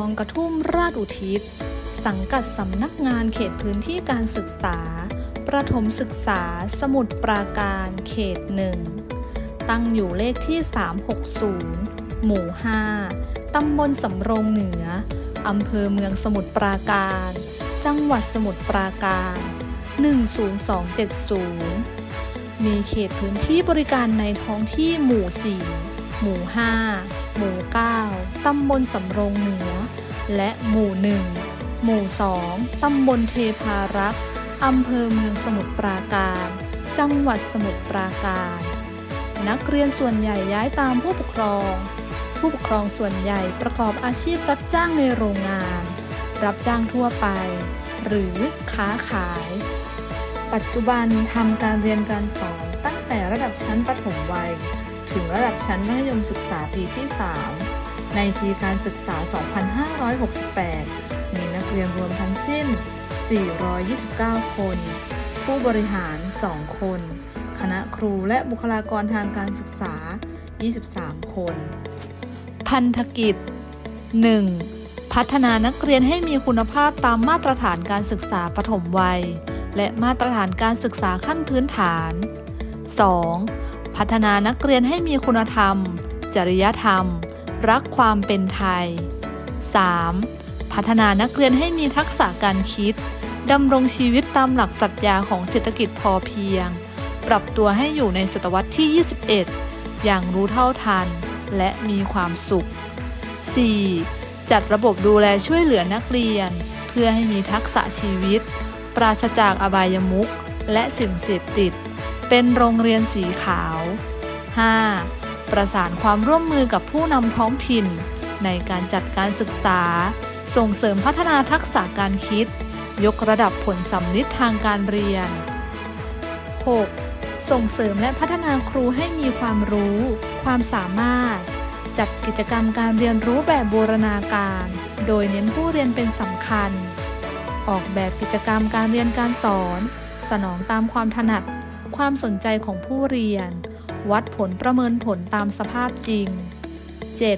องกระทุ่มราชอุทิศ สังกัดสำนักงานเขตพื้นที่การศึกษา ประถมศึกษาสมุทรปราการเขตหนึ่ง ตั้งอยู่เลขที่ 360 หมู่ 5 ตำบลสำโรงเหนือ อำเภอเมืองสมุทรปราการ จังหวัดสมุทรปราการ 10270 มีเขตพื้นที่บริการในท้องที่หมู่ 4 หมู่ 5 หมู่ 9 ตำบลสำโรงเหนือ และหมู่ 1 หมู่ 2 ตำบลเทพารักษ์อำเภอเมืองสมุทรปราการ จังหวัดสมุทรปราการ นักเรียนส่วนใหญ่ย้ายตามผู้ปกครอง ผู้ปกครองส่วนใหญ่ประกอบอาชีพรับจ้างในโรงงาน รับจ้างทั่วไป หรือค้าขาย ปัจจุบันทำการเรียนการสอนตั้งแต่ระดับชั้นประถมวัย ถึงระดับชั้นมัธยมศึกษาปีที่ 3 ในปีการศึกษา 2568 มีนักเรียนรวมทั้งสิ้น 429 คน ผู้บริหาร 2 คน คณะครูและบุคลากรทางการศึกษา 23 คน พันธกิจ 1. พัฒนานักเรียนให้มีคุณภาพตามมาตรฐานการศึกษาปฐมวัย และมาตรฐานการศึกษาขั้นพื้นฐาน 2. พัฒนานักเรียนให้มีคุณธรรม จริยธรรม รักความเป็นไทย 3. พัฒนานักเรียนให้มีทักษะการคิดดำรงชีวิตตามหลักปรัชญาของเศรษฐกิจพอเพียง ปรับตัวให้อยู่ในศตวรรษที่ 21 อย่างรู้เท่าทัน และมีความสุข 4. จัดระบบดูแลช่วยเหลือนักเรียน เพื่อให้มีทักษะชีวิต ปราศจากอบายมุขและสิ่งเสพติด เป็นโรงเรียนสีขาว 5. ประสานความร่วมมือกับผู้นำท้องถิ่น ในการจัดการศึกษา ส่งเสริมพัฒนาทักษะการคิด ยกระดับผลสำลิดทางการเรียน 6. ส่งเสริมและพัฒนาครูให้มีความรู้ ความสามารถ จัดกิจกรรมการเรียนรู้แบบบูรณาการ โดยเน้นผู้เรียนเป็นสำคัญ ออกแบบกิจกรรมการเรียนการสอน สนองตามความถนัด ความสนใจของผู้เรียน วัดผลประเมินผลตามสภาพจริง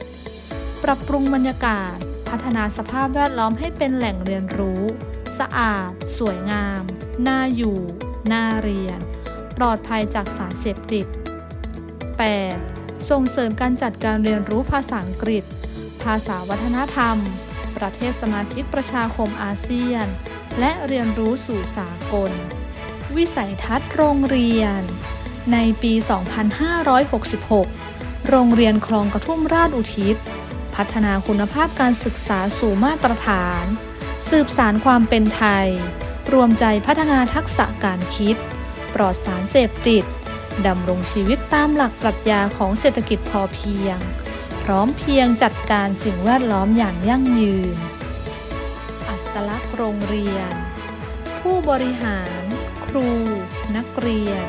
7. ปรับปรุงบรรยากาศ พัฒนาสภาพแวดล้อมให้เป็นแหล่งเรียนรู้ สะอาด สวยงาม น่าอยู่ น่าเรียน ปลอดภัยจากสารเสพติด 8. ส่งเสริมการจัดการเรียนรู้ภาษาอังกฤษ ภาษาวัฒนธรรม ประเทศสมาชิกประชาคมอาเซียน และเรียนรู้สู่สากล วิสัยทัศน์โรงเรียน ในปี 2566 โรงเรียนคลองกระทุ่มราชอุทิศ พัฒนาคุณภาพการศึกษาสู่มาตรฐาน สืบสารความเป็นไทย รวมใจพัฒนาทักษะการคิด ปลอดสารเสพติดดำรงชีวิตตามหลักปรัชญาของเศรษฐกิจพอเพียง พร้อมเพียงจัดการสิ่งแวดล้อมอย่างยั่งยืน อัตลักษณ์โรงเรียน ผู้บริหาร ครู นักเรียน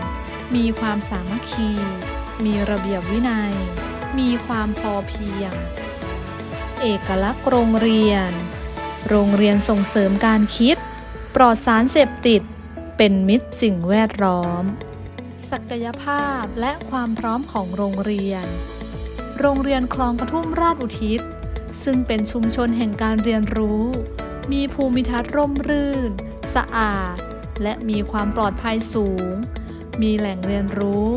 มีความสามัคคี มีระเบียบวินัย มีความพอเพียง เอกลักษณ์โรงเรียน โรงเรียนส่งเสริมการคิด ปลอดสารเสพติด เป็นมิตรสิ่งแวดล้อม ศักยภาพและความพร้อมของโรงเรียน โรงเรียนคลองกระทุ่มราชอุทิศ ซึ่งเป็นชุมชนแห่งการเรียนรู้มีภูมิทัศน์ร่มรื่น สะอาด และมีความปลอดภัยสูง มีแหล่งเรียนรู้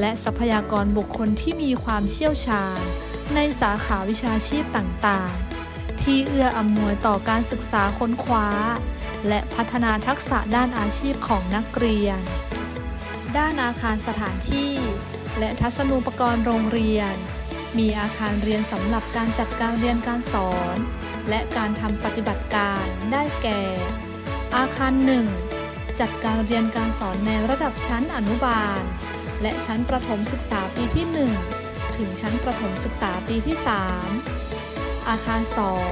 และทรัพยากรบุคคลที่มีความเชี่ยวชาญ ในสาขาวิชาชีพต่างๆ ที่เอื้ออำนวยต่อการศึกษาค้นคว้า และพัฒนาทักษะด้านอาชีพของนักเรียน ด้านอาคารสถานที่ และทัศนูปกรณ์โรงเรียน มีอาคารเรียนสำหรับการจัดการเรียนการสอน และการทำปฏิบัติการได้แก่ อาคารหนึ่งจัดการเรียนการสอนในระดับชั้นอนุบาล และชั้นประถมศึกษาปีที่ 1 ถึงชั้นประถมศึกษาปีที่ 3 อาคาร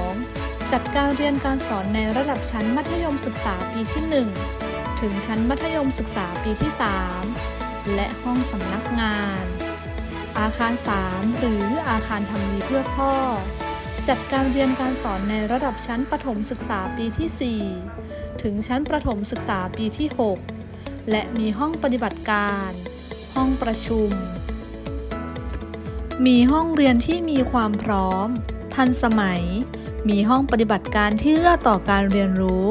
2 จัดการเรียนการสอนในระดับชั้นมัธยมศึกษาปีที่ 1 ถึงชั้นมัธยมศึกษาปีที่ 3 และห้องสำนักงาน อาคาร 3 หรืออาคารทำดีเพื่อพ่อ จัดการเรียนการสอนในระดับชั้นประถมศึกษาปีที่ 4 ถึงชั้นประถมศึกษาปีที่ 6 และมีห้องปฏิบัติการ ห้องประชุม มีห้องเรียนที่มีความพร้อม ทันสมัย มีห้องปฏิบัติการที่เอื้อต่อการเรียนรู้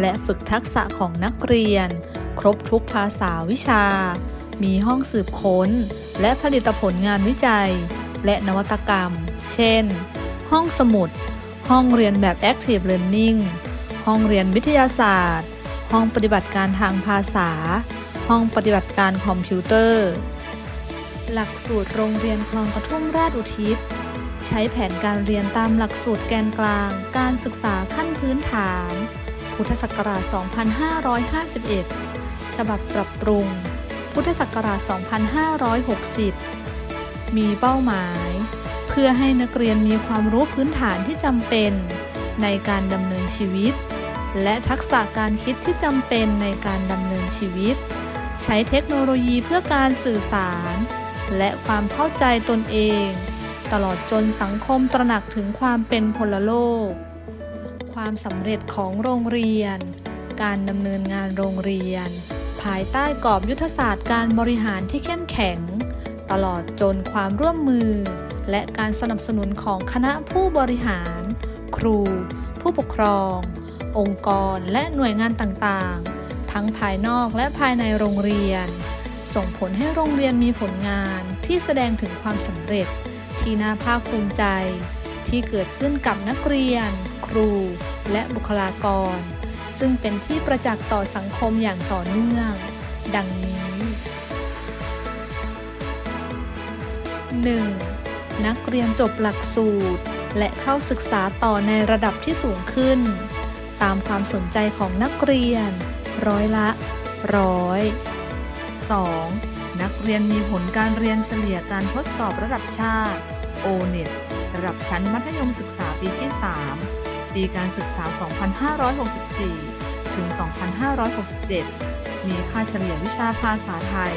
และฝึกทักษะของนักเรียน ครบทุกภาษาวิชา มีห้องสืบค้น และผลิตผลงานวิจัย และนวัตกรรม เช่น ห้องสมุด ห้องเรียนแบบ Active Learning ห้องเรียนวิทยาศาสตร์ ห้องปฏิบัติการทางภาษา ห้องปฏิบัติการคอมพิวเตอร์ หลักสูตรโรงเรียนคลองกระทุ่มราชอุทิศ ใช้แผนการเรียนตามหลักสูตรแกนกลาง การศึกษาขั้นพื้นฐาน พุทธศักราช 2551 ฉบับปรับปรุง พุทธศักราช 2560 มีเป้าหมาย เพื่อให้นักเรียนมีความรู้พื้นฐานที่จำเป็น ในการดำเนินชีวิต และทักษะการคิดที่จำเป็นในการดำเนินชีวิต ใช้เทคโนโลยีเพื่อการสื่อสาร และความเข้าใจตนเอง ตลอดจนสังคมตระหนักถึงความเป็นพลโลก ความสำเร็จของโรงเรียน การดำเนินงานโรงเรียน ภายใต้กรอบยุทธศาสตร์การบริหารที่เข้มแข็ง ตลอดจนความร่วมมือ และการสนับสนุนของคณะผู้บริหาร ครู ผู้ปกครอง องค์กรและหน่วยงานต่างๆ ทั้งภายนอกและภายในโรงเรียน ส่งผลให้โรงเรียนมีผลงานที่แสดงถึงความสำเร็จ ที่น่าภาคภูมิใจ ที่เกิดขึ้นกับนักเรียน ครู และบุคลากร ซึ่งเป็นที่ประจักษ์ต่อสังคมอย่างต่อเนื่อง ดังนี้ 1. นักเรียนจบหลักสูตร และเข้าศึกษาต่อในระดับที่สูงขึ้น ตามความสนใจของนักเรียน ร้อยละร้อย 2. นักเรียนมีผลการเรียนเฉลี่ยการทดสอบระดับชาติ O-NET ระดับชั้นมัธยมศึกษาปีที่ 3 ปีการศึกษา 2564 ถึง 2567 มีค่าเฉลี่ยวิชาภาษาไทย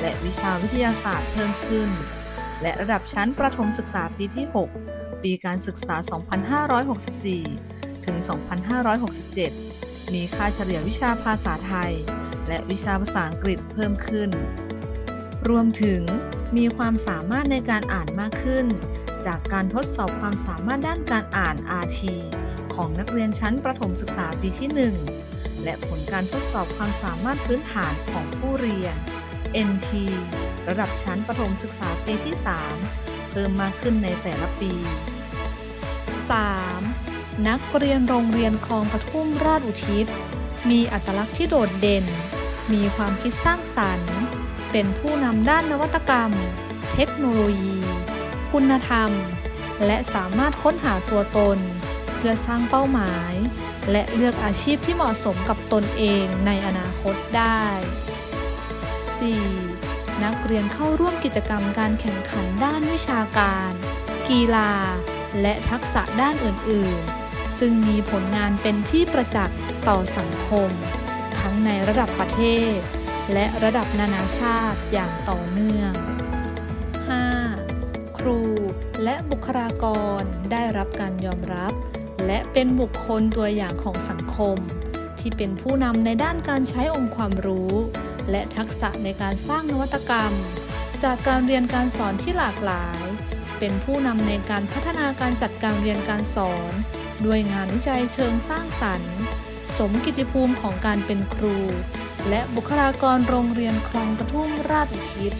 และวิชาวิทยาศาสตร์เพิ่มขึ้น และระดับชั้นประถมศึกษาปีที่ 6 ปีการศึกษา 2564 ถึง 2567 มีค่าเฉลี่ยวิชาภาษาไทย และวิชาภาษาอังกฤษเพิ่มขึ้น รวมถึงมีความสามารถในการอ่านมากขึ้น จากการทดสอบความสามารถด้านการอ่าน RT ของนักเรียนชั้นประถมศึกษาปีที่ 1 และผลการทดสอบความสามารถพื้นฐานของผู้เรียน NT ระดับชั้นประถมศึกษาปีที่ 3 เพิ่มมากขึ้นในแต่ละปี 3. นักเรียนโรงเรียนคลองกระทุ่มราชอุทิศ มีอัตลักษณ์ที่โดดเด่น มีความคิดสร้างสรรค์ เป็นผู้นำด้านนวัตกรรม เทคโนโลยี คุณธรรม และสามารถค้นหาตัวตน เพื่อสร้างเป้าหมาย และเลือกอาชีพที่เหมาะสมกับตนเองในอนาคตได้ 4. นักเรียนเข้าร่วมกิจกรรมการแข่งขันด้านวิชาการ กีฬา และทักษะด้านอื่น ๆ ซึ่งมีผลงานเป็นที่ประจักษ์ต่อสังคม ทั้งในระดับประเทศ และระดับนานาชาติอย่างต่อเนื่อง 5. ครูและบุคลากรได้รับการยอมรับ และเป็นบุคคลตัวอย่างของสังคม ที่เป็นผู้นำในด้านการใช้องค์ความรู้ และทักษะในการสร้างนวัตกรรม จากการเรียนการสอนที่หลากหลาย เป็นผู้นำในการพัฒนาการจัดการเรียนการสอน ด้วยงานวิจัยเชิงสร้างสรรค์ สมกิติภูมิของการเป็นครู และบุคลากรโรงเรียนคลองกระทุ่มราชอุทิศ